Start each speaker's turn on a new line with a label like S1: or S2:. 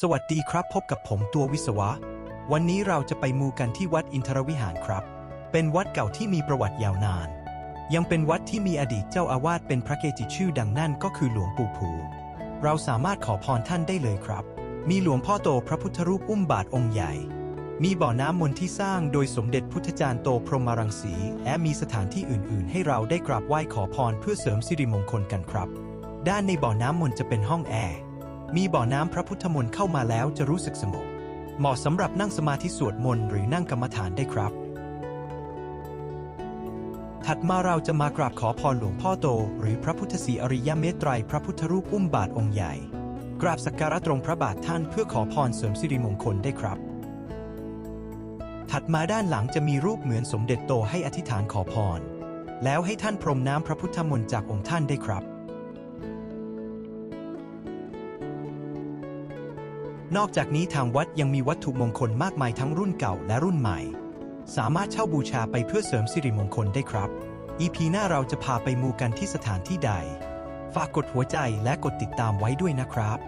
S1: สวัสดีครับพบกับผมตัววิศวะ วันนี้เราจะไปมูกันที่วัดอินทรวิหารครับ เป็นวัดเก่าที่มีประวัติยาวนาน ยังเป็นวัดที่มีอดีตเจ้าอาวาสเป็นพระเกจิชื่อดังนั่นก็คือหลวงปู่ภู เราสามารถขอพรท่านได้เลยครับ มีหลวงพ่อโตพระพุทธรูปอุ้มบาทองค์ใหญ่ มีบ่อน้ำมนต์ที่สร้างโดยสมเด็จพุทธจารย์โตพรหมรังสี และมีสถานที่อื่น ๆ ให้เราได้กราบไหว้ขอพรเพื่อเสริมสิริมงคลกันครับ ด้านในบ่อน้ำมนต์จะเป็นห้องแอร์ มีบ่อน้ำพระพุทธมนต์เข้ามาแล้วจะรู้สึกสงบ เหมาะสำหรับนั่งสมาธิสวดมนต์หรือนั่งกรรมฐานได้ครับ ถัดมาเราจะมากราบขอพรหลวงพ่อโต หรือพระพุทธศรีอริยเมตไตรพระพุทธรูปอุ้มบาทองค์ใหญ่ กราบสักการะตรงพระบาทท่านเพื่อขอพรเสริมสิริมงคลได้ครับ ถัดมาด้านหลังจะมีรูปเหมือนสมเด็จโตให้อธิษฐานขอพร แล้วให้ท่านพรมน้ำพระพุทธมนต์จากองค์ท่านได้ครับ นอกจากนี้ทางวัดยังมีวัตถุมงคลมากมายทั้งรุ่นเก่าและรุ่นใหม่ สามารถเช่าบูชาไปเพื่อเสริมสิริมงคลได้ครับ EP หน้าเราจะพาไปมูกันที่สถานที่ใด ฝากกดหัวใจและกดติดตามไว้ด้วยนะครับ